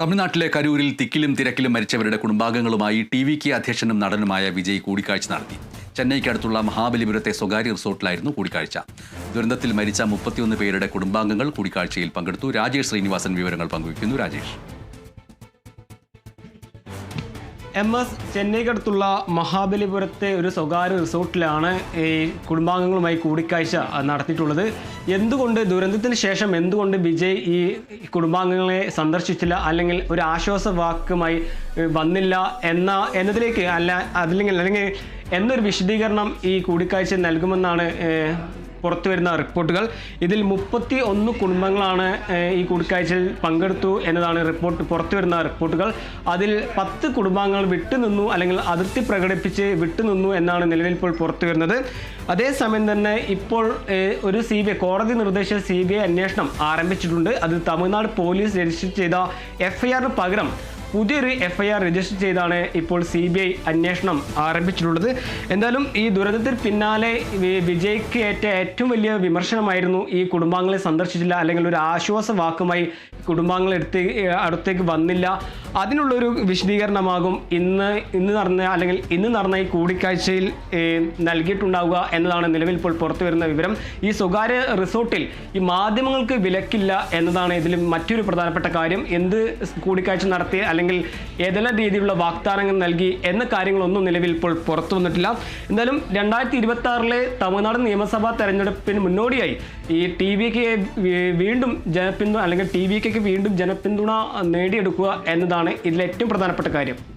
തമിഴ്നാട്ടിലെ കരൂരിൽ തിക്കിലും തിരക്കിലും മരിച്ചവരുടെ കുടുംബാംഗങ്ങളുമായി T V K അധ്യക്ഷനും നടനുമായ വിജയ് കൂടിക്കാഴ്ച നടത്തി. ചെന്നൈക്ക് അടുത്തുള്ള മഹാബലിപുരത്തെ സ്വകാര്യ റിസോർട്ടിലായിരുന്നു കൂടിക്കാഴ്ച. ദുരന്തത്തിൽ മരിച്ച മുപ്പത്തിയൊന്ന് പേരുടെ കുടുംബാംഗങ്ങൾ കൂടിക്കാഴ്ചയിൽ പങ്കെടുത്തു. രാജേഷ് ശ്രീനിവാസൻ വിവരങ്ങൾ പങ്കുവയ്ക്കുന്നു. രാജേഷ്. എം എസ് ചെന്നൈക്കടുത്തുള്ള മഹാബലിപുരത്തെ ഒരു സ്വകാര്യ റിസോർട്ടിലാണ് ഈ കുടുംബാംഗങ്ങളുമായി കൂടിക്കാഴ്ച നടത്തിയിട്ടുള്ളത്. എന്തുകൊണ്ട് ദുരന്തത്തിന് ശേഷം എന്തുകൊണ്ട് വിജയ് ഈ കുടുംബാംഗങ്ങളെ സന്ദർശിച്ചില്ല? അല്ലെങ്കിൽ ഒരു ആശ്വാസ വാക്കുമായി വന്നില്ല എന്ന എന്നതിലേക്ക് അല്ല അതില്ലെങ്കിൽ അല്ലെങ്കിൽ എന്നൊരു വിശദീകരണം ഈ കൂടിക്കാഴ്ച നൽകുമെന്നാണ് പുറത്തു വരുന്ന റിപ്പോർട്ടുകൾ. ഇതിൽ മുപ്പത്തി ഒന്ന് കുടുംബങ്ങളാണ് ഈ കൂടിക്കാഴ്ചയിൽ പങ്കെടുത്തു എന്നതാണ് റിപ്പോർട്ട് പുറത്തു വരുന്ന റിപ്പോർട്ടുകൾ. അതിൽ പത്ത് കുടുംബാംഗങ്ങൾ വിട്ടുനിന്നു അല്ലെങ്കിൽ അതിർത്തി പ്രകടിപ്പിച്ച് വിട്ടുനിന്നു എന്നാണ് നിലവിൽ ഇപ്പോൾ പുറത്തു വരുന്നത് അതേസമയം തന്നെ ഇപ്പോൾ ഒരു സി ബി ഐ കോടതി നിർദ്ദേശിച്ച സി ബി ഐ അന്വേഷണം ആരംഭിച്ചിട്ടുണ്ട്. അത് തമിഴ്നാട് പോലീസ് രജിസ്റ്റർ ചെയ്ത എഫ് ഐ ആറിന് പകരം പുതിയൊരു എഫ് ഐ ആർ രജിസ്റ്റർ ചെയ്താണ് ഇപ്പോൾ സി ബി ഐ അന്വേഷണം ആരംഭിച്ചിട്ടുള്ളത്. എന്തായാലും ഈ ദുരന്തത്തിന് പിന്നാലെ വിജയ്ക്ക് ഏറ്റ ഏറ്റവും വലിയ വിമർശനമായിരുന്നു ഈ കുടുംബാംഗങ്ങളെ സന്ദർശിച്ചില്ല. അല്ലെങ്കിൽ ഒരു ആശ്വാസ വാക്കുമായി കുടുംബാംഗങ്ങൾ അടുത്തേക്ക് വന്നില്ല. അതിനുള്ളൊരു വിശദീകരണമാകും ഇന്ന് ഇന്ന് നടന്ന അല്ലെങ്കിൽ ഇന്ന് നടന്ന ഈ കൂടിക്കാഴ്ചയിൽ നൽകിയിട്ടുണ്ടാവുക എന്നതാണ് നിലവിൽ ഇപ്പോൾ പുറത്തു വരുന്ന വിവരം. ഈ സ്വകാര്യ റിസോർട്ടിൽ ഈ മാധ്യമങ്ങൾക്ക് വിലക്കില്ല എന്നതാണ് ഇതിൽ മറ്റൊരു പ്രധാനപ്പെട്ട കാര്യം. എന്ത് കൂടിക്കാഴ്ച നടത്തി അല്ലെങ്കിൽ ഏതെല്ലാം രീതിയിലുള്ള വാഗ്ദാനങ്ങൾ നൽകി എന്ന കാര്യങ്ങളൊന്നും നിലവിൽ ഇപ്പോൾ പുറത്തു വന്നിട്ടില്ല. എന്തായാലും രണ്ടായിരത്തി ഇരുപത്തി ആറിലെ തമിഴ്നാട് നിയമസഭാ തെരഞ്ഞെടുപ്പിന് മുന്നോടിയായി ഈ ടി വിക്ക് വീണ്ടും ജനപിന്തുണ അല്ലെങ്കിൽ ടി വിക്ക് വീണ്ടും ജനപിന്തുണ നേടിയെടുക്കുക എന്നതാണ് ഇതിലെ ഏറ്റവും പ്രധാനപ്പെട്ട കാര്യം.